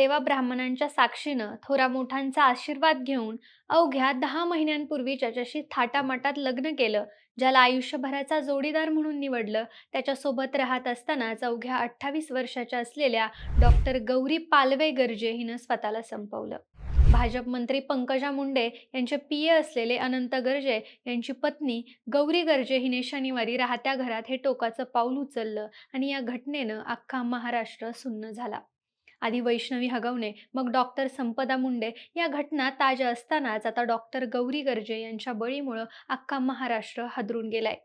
देवा ब्राह्मणांच्या साक्षीनं थोरा मोठ्यांचा आशीर्वाद घेऊन अवघ्या दहा महिन्यांपूर्वी ज्याच्याशी थाटामाटात लग्न केलं ज्याला आयुष्यभराचा जोडीदार म्हणून निवडलं त्याच्यासोबत राहत असतानाच अवघ्या अठ्ठावीस वर्षाच्या असलेल्या डॉक्टर गौरी पालवे गर्जे हिनं स्वतःला संपवलं. भाजप मंत्री पंकजा मुंडे यांचे पिय असलेले अनंत गर्जे यांची पत्नी गौरी गर्जे हिने शनिवारी राहत्या घरात हे टोकाचं पाऊल उचललं आणि या घटनेनं अख्खा महाराष्ट्र सुन्न झाला. आधी वैष्णवी हगवणे मग डॉक्टर संपदा मुंडे या घटना ताज्या असतानाच आता डॉक्टर गौरी गर्जे यांच्या बळीमुळं अख्खा महाराष्ट्र हादरून गेलाय.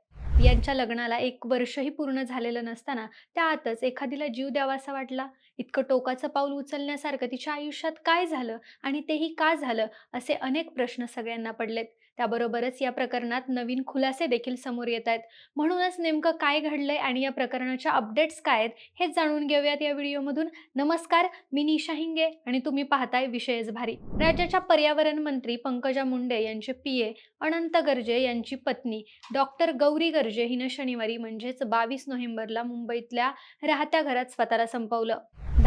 यांच्या लग्नाला एक वर्षही पूर्ण झालेलं नसताना त्यातच एखादीला जीव द्यावासा वाटला? इतकं टोकाचं पाऊल उचलण्यासारखं तिच्या आयुष्यात काय झालं आणि तेही का झालं असे अनेक प्रश्न सगळ्यांना पडलेत. त्याबरोबरच या प्रकरणात नवीन खुलासे देखील समोर येत आहेत. म्हणूनच नेमकं काय घडलंय आणि या प्रकरणाच्या अपडेट्स काय आहेत हे जाणून घेऊयात या व्हिडिओमधून. नमस्कार मी निशा हिंगे आणि तुम्ही पाहताय विषयच भारी. राज्याच्या पर्यावरण मंत्री पंकजा मुंडे यांचे पी ए अनंत गर्जे यांची पत्नी डॉक्टर गौरी गर्जे हिनं शनिवारी म्हणजेच बावीस नोव्हेंबरला मुंबईतल्या राहत्या घरात स्वतःला संपवलं.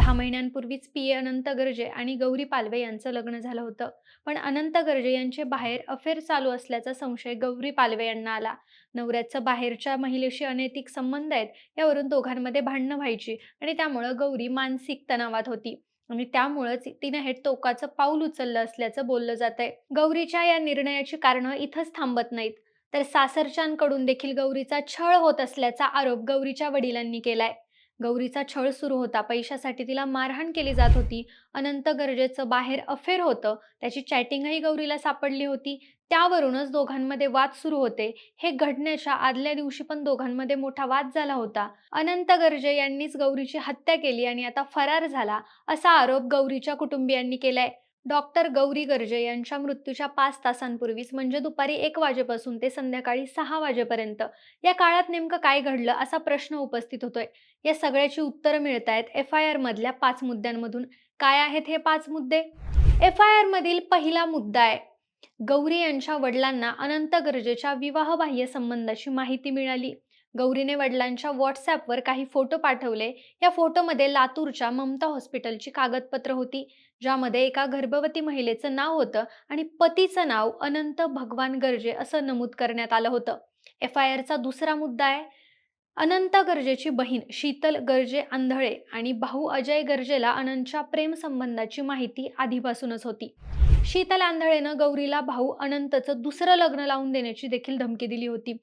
सहा महिन्यांपूर्वीच पी. ए. अनंत गर्जे आणि गौरी पालवे यांचं लग्न झालं होतं. पण अनंत गर्जे यांचे बाहेर अफेअर चालू असल्याचा संशय गौरी पालवे यांना आला. नवऱ्याचं बाहेरच्या महिलेशी अनैतिक संबंध आहेत यावरून दोघांमध्ये भांडणं व्हायची आणि त्यामुळं गौरी मानसिक तणावात होती. आणि त्यामुळंच तिनं हे टोकाचं पाऊल उचललं असल्याचं बोललं जात आहे गौरीच्या या निर्णयाची कारणं इथंच थांबत नाहीत. तर सासरच्यांकडून देखील गौरीचा छळ होत असल्याचा आरोप गौरीच्या वडिलांनी केलाय. गौरीचा छळ सुरू होता. पैशासाठी तिला मारहाण केली जात होती. अनंत गरजेचं बाहेर अफेअर होतं. त्याची चॅटिंगही गौरीला सापडली होती. त्यावरूनच दोघांमध्ये वाद सुरू होते. हे घडण्याच्या आदल्या दिवशी पण दोघांमध्ये मोठा वाद झाला होता. अनंत गर्जे यांनीच गौरीची हत्या केली आणि आता फरार झाला असा आरोप गौरीच्या कुटुंबियांनी केलाय. डॉक्टर गौरी गर्जे यांच्या मृत्यूच्या पाच तासांपूर्वीच म्हणजे दुपारी एक वाजेपासून ते संध्याकाळी सहा वाजेपर्यंत या काळात नेमकं काय घडलं असा प्रश्न उपस्थित होतोय. या सगळ्याची उत्तरं मिळत आहेत एफ आय आर मधल्या पाच मुद्द्यांमधून. काय आहेत हे पाच मुद्दे? एफ आय आर मधील पहिला मुद्दा आहे. गौरी यांच्या वडिलांना अनंत गरजेच्या विवाहबाह्य संबंधाची माहिती मिळाली. गौरीने वडिलांच्या व्हॉट्सॲपवर काही फोटो पाठवले. या फोटोमध्ये लातूरच्या ममता हॉस्पिटलची कागदपत्र होती ज्यामध्ये एका गर्भवती महिलेचं नाव होतं आणि पतीचं नाव अनंत भगवान गर्जे असं नमूद करण्यात आलं होतं. एफ आय आरचा दुसरा मुद्दा आहे अनंत गर्जेची बहीण शीतल गर्जे आंधळे आणि भाऊ अजय गर्जेला अनंतच्या प्रेम संबंधाची माहिती आधीपासूनच होती. शीतल आंधळेनं गौरीला भाऊ अनंतचं दुसरं लग्न लावून देण्याची देखील धमकी दिली होती.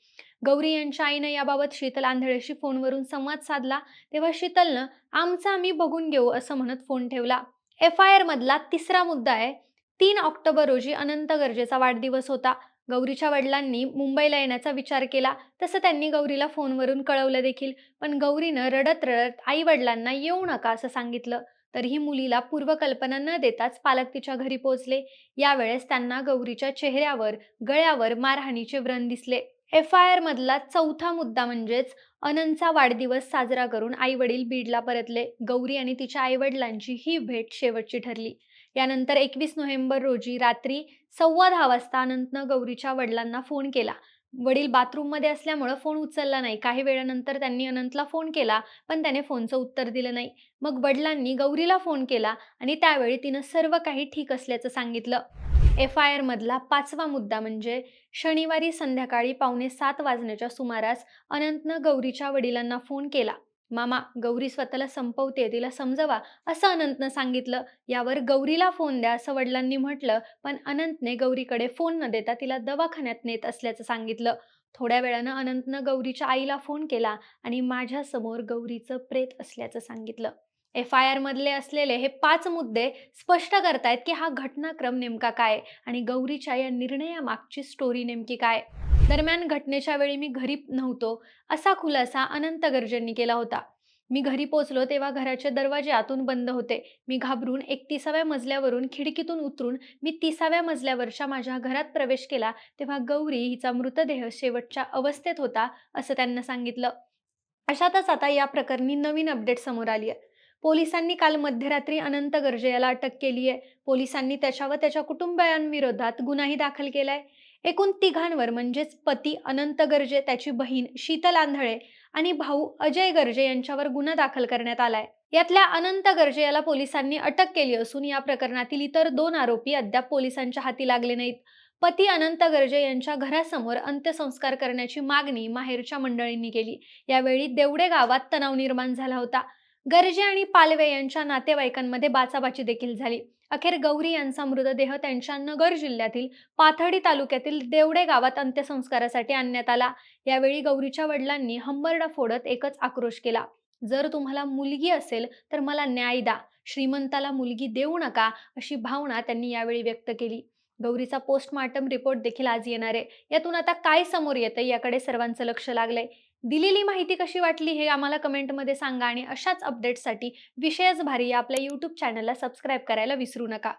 गौरी यांच्या आईनं याबाबत शीतल आंधळेशी फोनवरून संवाद साधला तेव्हा शीतलनं आमचं आम्ही बघून घेऊ असं म्हणत फोन ठेवला. एफ आय आर मधला तिसरा मुद्दा आहे तीन ऑक्टोबर रोजी अनंत गरजेचा वाढदिवस होता. गौरीच्या वडिलांनी मुंबईला येण्याचा विचार केला. तसं त्यांनी गौरीला फोनवरून कळवलं देखील. पण गौरीनं रडत रडत आई वडिलांना येऊ नका असं सांगितलं. तरीही मुलीला पूर्वकल्पना न देताच पालक तिच्या घरी पोहोचले. यावेळेस त्यांना गौरीच्या चेहऱ्यावर गळ्यावर मारहाणीचे व्रण दिसले. एफ आय आर मधला चौथा मुद्दा म्हणजेच अनंतचा वाढदिवस साजरा करून आई वडील बीडला परतले. गौरी आणि तिच्या आई वडिलांची ही भेट शेवटची ठरली. यानंतर एकवीस नोव्हेंबर रोजी रात्री सव्वा दहा वाजता अनंतनं गौरीच्या वडिलांना फोन केला. वडील बाथरूममध्ये असल्यामुळं फोन उचलला नाही. काही वेळानंतर त्यांनी अनंतला फोन केला पण त्याने फोनचं उत्तर दिलं नाही. मग वडिलांनी गौरीला फोन केला आणि त्यावेळी तिनं सर्व काही ठीक असल्याचं सांगितलं. एफ आय आरमधला पाचवा मुद्दा म्हणजे शनिवारी संध्याकाळी पावणे सात वाजण्याच्या सुमारास अनंतनं गौरीच्या वडिलांना फोन केला. मामा गौरी स्वतःला संपवते तिला समजवा असं अनंतनं सांगितलं. यावर गौरीला फोन द्या असं वडिलांनी म्हटलं पण अनंतने गौरीकडे फोन न देता तिला दवाखान्यात नेत असल्याचं सांगितलं. थोड्या वेळानं अनंतनं गौरीच्या आईला फोन केला आणि माझ्यासमोर गौरीचं प्रेत असल्याचं सांगितलं. एफ आय आर मधले असलेले हे पाच मुद्दे स्पष्ट करतायत की हा घटनाक्रम नेमका काय आणि गौरीच्या या निर्णयामागची स्टोरी नेमकी काय? दरम्यान घटनेच्या वेळी मी घरी नव्हतो असा खुलासा अनंत गर्जेंनी केला होता. मी घरी पोचलो तेव्हा घराचे दरवाजे आतून बंद होते. मी घाबरून एकतिसाव्या मजल्यावरून खिडकीतून उतरून मी तिसाव्या मजल्यावरच्या माझ्या घरात प्रवेश केला तेव्हा गौरी हिचा मृतदेह शेवटच्या अवस्थेत होता असं त्यांना सांगितलं. अशातच आता या प्रकरणी नवीन अपडेट समोर आली आहे पोलिसांनी काल मध्यरात्री अनंत गर्जे याला अटक केली आहे पोलिसांनी त्याच्या व त्याच्या कुटुंबियांविरोधात गुन्हाही दाखल केलाय. एकूण तिघांवर म्हणजेच पती अनंत गर्जे त्याची बहीण शीतल आंधळे आणि भाऊ अजय गर्जे यांच्यावर गुन्हा दाखल करण्यात आलाय. यातल्या अनंत गर्जे याला पोलिसांनी अटक केली असून या प्रकरणातील इतर दोन आरोपी अद्याप पोलिसांच्या हाती लागले नाहीत. पती अनंत गर्जे यांच्या घरासमोर अंत्यसंस्कार करण्याची मागणी माहेरच्या मंडळींनी केली. यावेळी देवडे गावात तणाव निर्माण झाला होता. गर्जे आणि पालवे यांच्या नातेवाईकांमध्ये बाचाबाची देखील झाली. अखेर गौरी यांचा मृतदेह त्यांच्या नगर जिल्ह्यातील पाथर्डी तालुक्यातील देवडे गावात अंत्यसंस्कारासाठी आणण्यात आला. यावेळी गौरीच्या वडिलांनी हंबरडा फोडत एकच आक्रोश केला. जर तुम्हाला मुलगी असेल तर मला न्याय द्या. श्रीमंताला मुलगी देऊ नका अशी भावना त्यांनी यावेळी व्यक्त केली. गौरीचा पोस्टमार्टम रिपोर्ट देखील आज येणार आहे. यातून आता काय समोर येतं याकडे सर्वांचं लक्ष लागलंय. दिलेली माहिती कशी वाटली हे आम्हाला कमेंटमध्ये सांगा आणि अशाच अपडेट्ससाठी विषयच भारी या आपल्या यूट्यूब चॅनलला सबस्क्राईब करायला विसरू नका.